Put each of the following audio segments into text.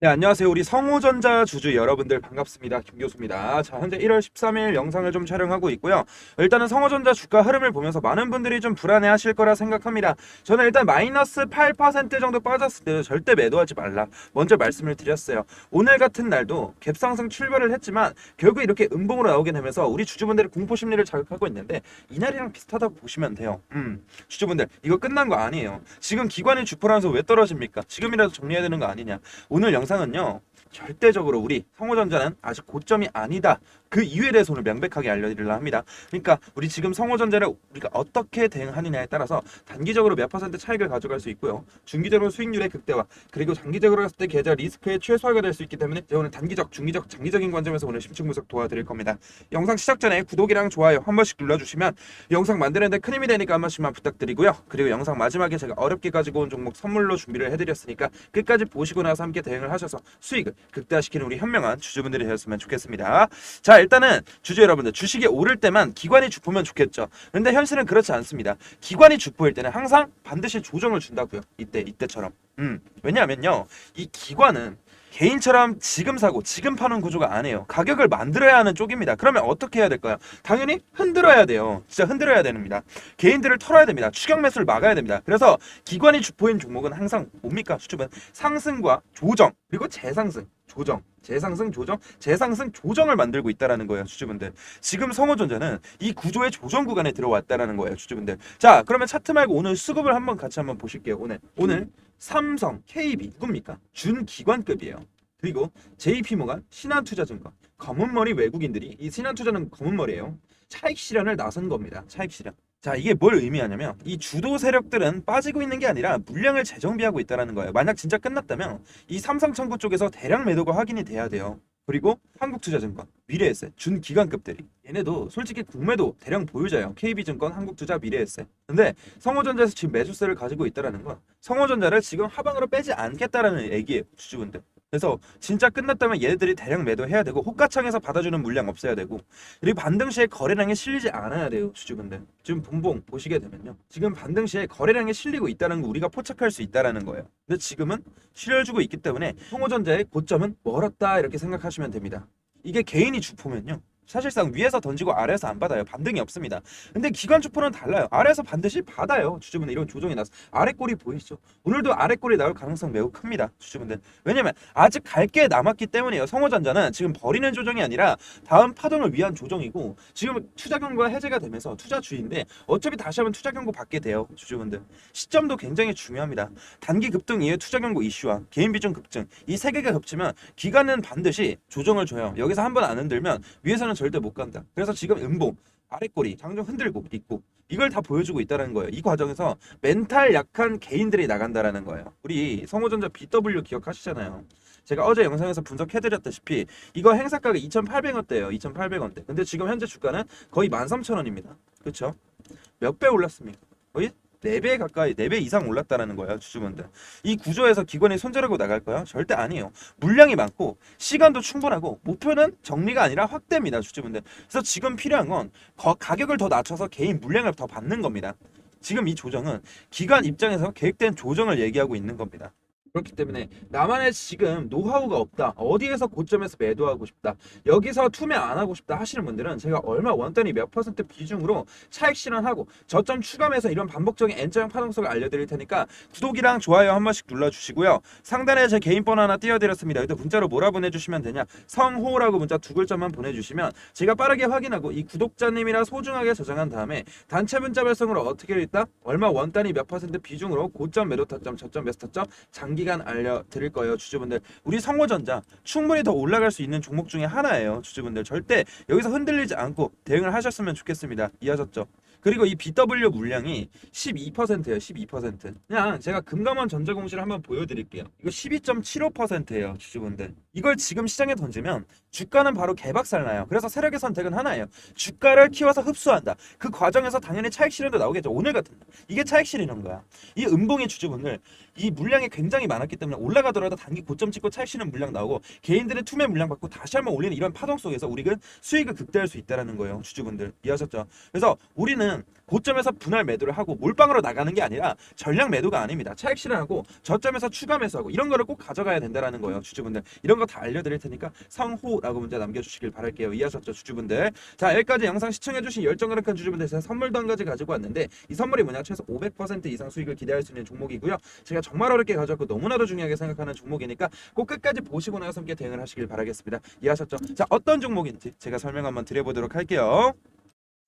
네, 안녕하세요. 우리 성우전자 주주 여러분들 반갑습니다. 김 교수입니다. 자, 현재 1월 13일 영상을 좀 촬영하고 있고요. 일단은 성우전자 주가 흐름을 보면서 많은 분들이 좀 불안해 하실 거라 생각합니다. 저는 일단 마이너스 8% 정도 빠졌을 때 절대 매도하지 말라. 먼저 말씀을 드렸어요. 오늘 같은 날도 갭상승 출발을 했지만 결국 이렇게 음봉으로 나오게 되면서 우리 주주분들의 공포 심리를 자극하고 있는데 이날이랑 비슷하다고 보시면 돼요. 음, 주주분들 이거 끝난 거 아니에요. 지금 기관이 주포라면서 왜 떨어집니까? 지금이라도 정리해야 되는 거 아니냐? 오늘 영상 은요. 절대적으로 우리 성호전자는 아직 고점이 아니다. 그 이유에 대해서 오늘 명백하게 알려드리려 합니다. 그러니까 우리 지금 성호전자를 우리가 어떻게 대응하느냐에 따라서 단기적으로 몇 퍼센트 차익을 가져갈 수 있고요. 중기적으로 수익률의 극대화 그리고 장기적으로 봤을 때 계좌 리스크의 최소화가 될 수 있기 때문에 오늘 단기적, 중기적, 장기적인 관점에서 오늘 심층 분석 도와드릴 겁니다. 영상 시작 전에 구독이랑 좋아요 한 번씩 눌러주시면 영상 만드는데 큰 힘이 되니까 한 번씩만 부탁드리고요. 그리고 영상 마지막에 제가 어렵게 가지고 온 종목 선물로 준비를 해드렸으니까 끝까지 보시고 나서 함께 대응을 하셔서 수익을 극대화시키는 우리 현명한 주주분들이 되었으면 좋겠습니다. 자 일단은 주주 여러분들 주식이 오를 때만 기관이 주포면 좋겠죠. 근데 현실은 그렇지 않습니다. 기관이 주포일 때는 항상 반드시 조정을 준다고요. 이때 이때처럼. 음 왜냐하면요 이 기관은 개인처럼 지금 사고 지금 파는 구조가 아니에요. 가격을 만들어야 하는 쪽입니다. 그러면 어떻게 해야 될까요? 당연히 흔들어야 돼요. 진짜 흔들어야 됩니다. 개인들을 털어야 됩니다. 추격 매수를 막아야 됩니다. 그래서 기관이 주포인 종목은 항상 뭡니까? 수줍은 상승과 조정 그리고 재상승 조정 재상승 조정 재상승 조정을 만들고 있다라는 거예요 주주분들. 지금 성호전자는 이 구조의 조정 구간에 들어왔다라는 거예요 주주분들. 자 그러면 차트 말고 오늘 수급을 한번 같이 한번 보실게요 오늘. 오늘 삼성 KB 누굽니까? 준기관급이에요. 그리고 JP모간 신한투자증권. 검은머리 외국인들이 이 신한투자는 검은머리예요. 차익 실현을 나선 겁니다 차익 실현 자 이게 뭘 의미하냐면 이 주도 세력들은 빠지고 있는 게 아니라 물량을 재정비하고 있다라는 거예요 만약 진짜 끝났다면 이 삼성청구 쪽에서 대량 매도가 확인이 돼야 돼요 그리고 한국투자증권, 미래에셋, 준기관급들이 얘네도 솔직히 국매도 대량 보유자예요. KB증권, 한국투자, 미래에셋. 근데 성호전자에서 지금 매수세를 가지고 있다라는 건 성호전자를 지금 하방으로 빼지 않겠다라는 얘기예요. 주주분들. 그래서 진짜 끝났다면 얘네들이 대량 매도해야 되고 호가창에서 받아주는 물량 없어야 되고 그리고 반등 시에 거래량에 실리지 않아야 돼요 주주분들. 지금 분봉 보시게 되면요. 지금 반등 시에 거래량에 실리고 있다는 거 우리가 포착할 수 있다라는 거예요. 근데 지금은 실려주고 있기 때문에 성호전자의 고점은 멀었다 이렇게 생각하시면 됩니다. 이게 개인이 주포면요 사실상 위에서 던지고 아래에서 안 받아요. 반등이 없습니다. 근데 기관 주포는 달라요. 아래에서 반드시 받아요. 주주분들 이런 조정이 나서 아래 꼬리 보이시죠? 오늘도 아래 꼬리 나올 가능성 매우 큽니다. 주주분들. 왜냐면 아직 갈 게 남았기 때문이에요. 성호전자는 지금 버리는 조정이 아니라 다음 파동을 위한 조정이고 지금 투자 경고가 해제가 되면서 투자 주인데 어차피 다시 한번 투자 경고 받게 돼요. 주주분들. 시점도 굉장히 중요합니다. 단기 급등 이후에 투자 경고 이슈와 개인 비중 급증 이 세 개가 겹치면 기관은 반드시 조정을 줘요. 여기서 한번 안 흔들면 위에서는 절대 못 간다. 그래서 지금 음봉 아래꼬리 장좀 흔들고 있고 이걸 다 보여주고 있다는 거예요. 이 과정에서 멘탈 약한 개인들이 나간다라는 거예요. 우리 성호전자 BW 기억하시잖아요. 제가 어제 영상에서 분석해드렸다시피 이거 행사 가격 2,800원대예요. 2,800원대. 근데 지금 현재 주가는 거의 13,000원입니다. 그렇죠? 몇 배 올랐습니까? 거의 4배 가까이, 4배 이상 올랐다는 거예요, 주주분들. 이 구조에서 기관이 손절하고 나갈까요? 절대 아니에요. 물량이 많고, 시간도 충분하고, 목표는 정리가 아니라 확대입니다, 주주분들. 그래서 지금 필요한 건 거- 가격을 더 낮춰서 개인 물량을 더 받는 겁니다. 지금 이 조정은 기관 입장에서 계획된 조정을 얘기하고 있는 겁니다. 그렇기 때문에 나만의 지금 노하우가 없다. 어디에서 고점에서 매도하고 싶다. 여기서 투매 안 하고 싶다 하시는 분들은 제가 얼마 원단위 몇 퍼센트 비중으로 차익 실현하고 저점 추감해서 이런 반복적인 N자형 파동성을 알려드릴 테니까 구독이랑 좋아요 한 번씩 눌러주시고요. 상단에 제 개인 번호 하나 띄워드렸습니다. 여기다 문자로 뭐라 보내주시면 되냐. 성호라고 문자 두 글자만 보내주시면 제가 빠르게 확인하고 이 구독자님이랑 소중하게 저장한 다음에 단체 문자 발송으로 어떻게 있다? 얼마 원단위 몇 퍼센트 비중으로 고점 매도 타점 저점 매수 타점 장기 간 알려드릴 거예요 주주분들. 우리 성호전자 충분히 더 올라갈 수 있는 종목 중에 하나예요 주주분들. 절대 여기서 흔들리지 않고 대응을 하셨으면 좋겠습니다. 이해하셨죠? 그리고 이 BW 물량이 12%예요 12% 그냥 제가 금감원 전자공시를 한번 보여드릴게요. 이거 12.75%예요 주주분들. 이걸 지금 시장에 던지면 주가는 바로 개박살 나요. 그래서 세력의 선택은 하나예요. 주가를 키워서 흡수한다. 그 과정에서 당연히 차익 실현도 나오겠죠 오늘 같은 날. 이게 차익 실현인 거야. 이 음봉의 주주분들 이 물량이 굉장히 많았기 때문에 올라가더라도 단기 고점 찍고 차익 실현 물량 나오고 개인들의 투매 물량 받고 다시 한번 올리는 이런 파동 속에서 우리는 수익을 극대화할 수 있다라는 거예요 주주분들. 이해하셨죠? 그래서 우리는 이거는 고점에서 분할 매도를 하고 몰빵으로 나가는 게 아니라 전량 매도가 아닙니다. 차익 실현하고 저점에서 추가 매수하고 이런 거를 꼭 가져가야 된다라는 거예요, 주주분들. 이런 거 다 알려드릴 테니까 성호라고 문자 남겨주시길 바랄게요. 이해하셨죠, 주주분들? 자, 여기까지 영상 시청해주신 열정 가득한 주주분들 제가 선물도 한 가지 가지고 왔는데 이 선물이 뭐냐? 최소 500% 이상 수익을 기대할 수 있는 종목이고요. 제가 정말 어렵게 가져왔고 너무나도 중요하게 생각하는 종목이니까 꼭 끝까지 보시고 나서 함께 대응을 하시길 바라겠습니다. 이해하셨죠? 자, 어떤 종목인지 제가 설명 한번 드려보도록 할게요.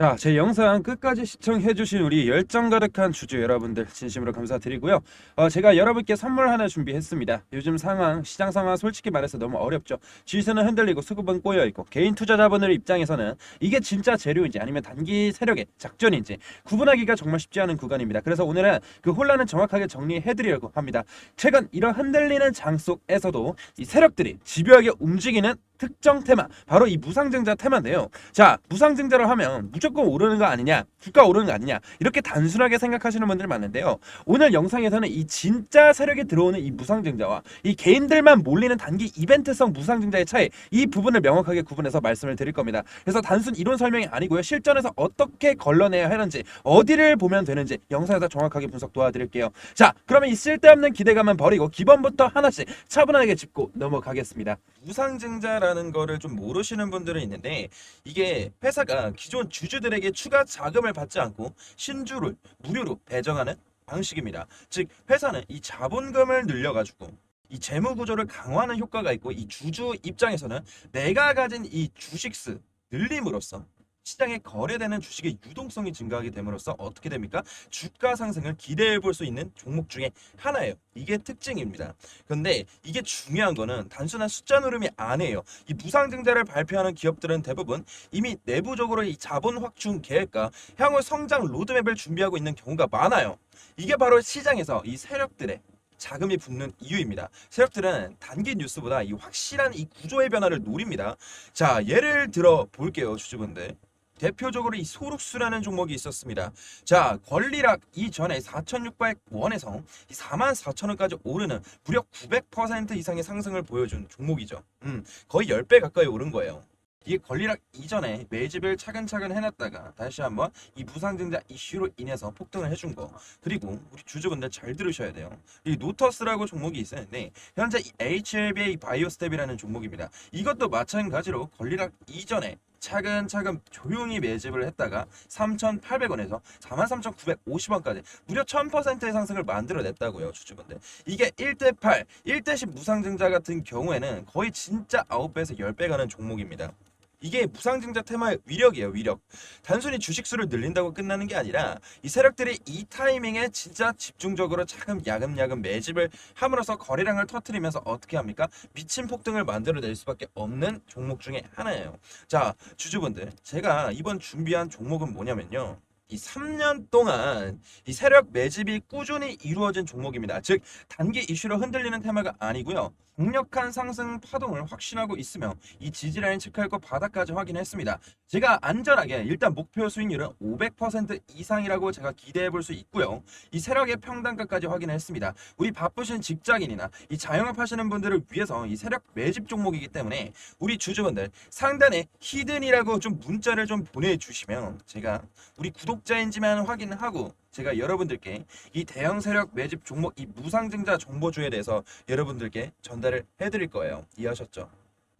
자, 제 영상 끝까지 시청해주신 우리 열정 가득한 주주 여러분들 진심으로 감사드리고요. 어, 제가 여러분께 선물 하나 준비했습니다. 요즘 상황, 시장 상황 솔직히 말해서 너무 어렵죠. 지수는 흔들리고 수급은 꼬여 있고 개인 투자자분들 입장에서는 이게 진짜 재료인지 아니면 단기 세력의 작전인지 구분하기가 정말 쉽지 않은 구간입니다. 그래서 오늘은 그 혼란을 정확하게 정리해드리려고 합니다. 최근 이런 흔들리는 장 속에서도 이 세력들이 집요하게 움직이는 특정 테마 바로 이 무상증자 테마인데요. 자 무상증자를 하면 무조건 오르는 거 아니냐 주가 오르는 거 아니냐 이렇게 단순하게 생각하시는 분들 많은데요. 오늘 영상에서는 이 진짜 세력이 들어오는 이 무상증자와 이 개인들만 몰리는 단기 이벤트성 무상증자의 차이 이 부분을 명확하게 구분해서 말씀을 드릴 겁니다. 그래서 단순 이론 설명이 아니고요. 실전에서 어떻게 걸러내야 하는지 어디를 보면 되는지 영상에서 정확하게 분석 도와드릴게요. 자 그러면 이 쓸데없는 기대감은 버리고 기본부터 하나씩 차분하게 짚고 넘어가겠습니다. 무상증자라 는 거를 좀 모르시는 분들은 있는데 이게 회사가 기존 주주들에게 추가 자금을 받지 않고 신주를 무료로 배정하는 방식입니다. 즉 회사는 이 자본금을 늘려가지고 이 재무 구조를 강화하는 효과가 있고 이 주주 입장에서는 내가 가진 이 주식수 늘림으로써 시장에 거래되는 주식의 유동성이 증가하게 됨으로써 어떻게 됩니까? 주가 상승을 기대해 볼 수 있는 종목 중에 하나예요. 이게 특징입니다. 근데 이게 중요한 거는 단순한 숫자 누름이 아니에요. 이 무상증자를 발표하는 기업들은 대부분 이미 내부적으로 이 자본 확충 계획과 향후 성장 로드맵을 준비하고 있는 경우가 많아요. 이게 바로 시장에서 이 세력들의 자금이 붙는 이유입니다. 세력들은 단기 뉴스보다 이 확실한 이 구조의 변화를 노립니다. 자, 예를 들어 볼게요, 주주분들. 대표적으로 이 소룩수라는 종목이 있었습니다. 자, 권리락 이전에 4,600원에서 44,000원까지 오르는 무려 900% 이상의 상승을 보여준 종목이죠. 음, 거의 10배 가까이 오른 거예요. 이게 권리락 이전에 매집을 차근차근 해놨다가 다시 한번 이 무상증자 이슈로 인해서 폭등을 해준 거 그리고 우리 주주분들 잘 들으셔야 돼요 이 노터스라고 종목이 있었는데 현재 이 HLBA 바이오스텝이라는 종목입니다 이것도 마찬가지로 권리락 이전에 차근차근 조용히 매집을 했다가 3,800원에서 43,950원까지 무려 1000%의 상승을 만들어냈다고요 주주분들. 이게 1대8, 1대10 무상증자 같은 경우에는 거의 진짜 9배에서 10배 가는 종목입니다 이게 무상증자 테마의 위력이에요 위력. 단순히 주식수를 늘린다고 끝나는 게 아니라 이 세력들이 이 타이밍에 진짜 집중적으로 차근 야금야금 매집을 함으로써 거래량을 터트리면서 어떻게 합니까? 미친 폭등을 만들어낼 수밖에 없는 종목 중에 하나예요. 자 주주분들 제가 이번 준비한 종목은 뭐냐면요 이 3년 동안 이 세력 매집이 꾸준히 이루어진 종목입니다. 즉 단기 이슈로 흔들리는 테마가 아니고요. 강력한 상승 파동을 확신하고 있으며 이 지지라인 체크할 거 바닥까지 확인했습니다. 제가 안전하게 일단 목표 수익률은 500% 이상이라고 제가 기대해 볼 수 있고요. 이 세력의 평단가까지 확인했습니다. 우리 바쁘신 직장인이나 이 자영업 하시는 분들을 위해서 이 세력 매집 종목이기 때문에 우리 주주분들 상단에 히든이라고 좀 문자를 좀 보내주시면 제가 우리 구독 자인지만 확인하고 제가 여러분들께 이 대형 세력 매집 종목 이 무상증자 정보주에 대해서 여러분들께 전달을 해드릴 거예요. 이해하셨죠?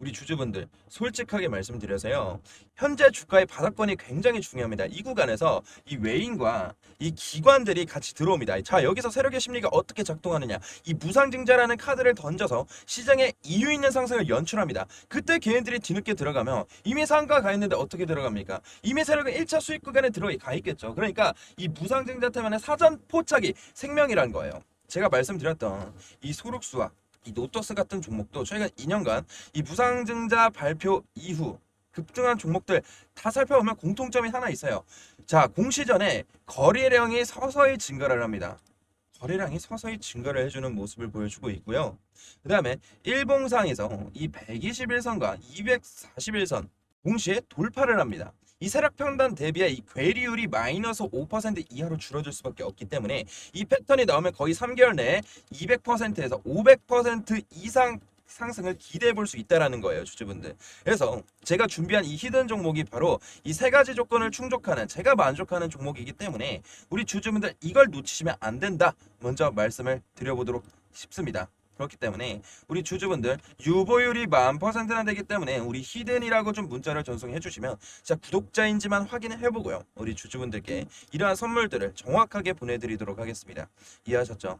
우리 주주분들 솔직하게 말씀드려서요. 현재 주가의 바닥권이 굉장히 중요합니다. 이 구간에서 이 외인과 이 기관들이 같이 들어옵니다. 자, 여기서 세력의 심리가 어떻게 작동하느냐. 이 무상증자라는 카드를 던져서 시장에 이유 있는 상승을 연출합니다. 그때 개인들이 뒤늦게 들어가면 이미 상가 가 있는데 어떻게 들어갑니까? 이미 세력은 1차 수익 구간에 들어가 있겠죠. 그러니까 이 무상증자 때문에 사전 포착이 생명이라는 거예요. 제가 말씀드렸던 이 소록수와 이 노토스 같은 종목도 최근 2년간 이 무상증자 발표 이후 급등한 종목들 다 살펴보면 공통점이 하나 있어요. 자, 공시 전에 거래량이 서서히 증가를 합니다. 거래량이 서서히 증가를 해주는 모습을 보여주고 있고요. 그 다음에 일봉상에서 이 121선과 241선 동시에 돌파를 합니다. 이 세력 평단 대비해 이 괴리율이 마이너스 5% 이하로 줄어들 수밖에 없기 때문에 이 패턴이 나오면 거의 3개월 내에 200%에서 500% 이상 상승을 기대해 볼 수 있다라는 거예요, 주주분들. 그래서 제가 준비한 이 히든 종목이 바로 이 세 가지 조건을 충족하는 제가 만족하는 종목이기 때문에 우리 주주분들 이걸 놓치시면 안 된다. 먼저 말씀을 드려보도록 싶습니다. 그렇기 때문에 우리 주주분들 유보율이 만 퍼센트나 되기 때문에 우리 히든이라고 좀 문자를 전송해 주시면 진짜 구독자인지만 확인을 해보고요. 우리 주주분들께 이러한 선물들을 정확하게 보내드리도록 하겠습니다. 이해하셨죠?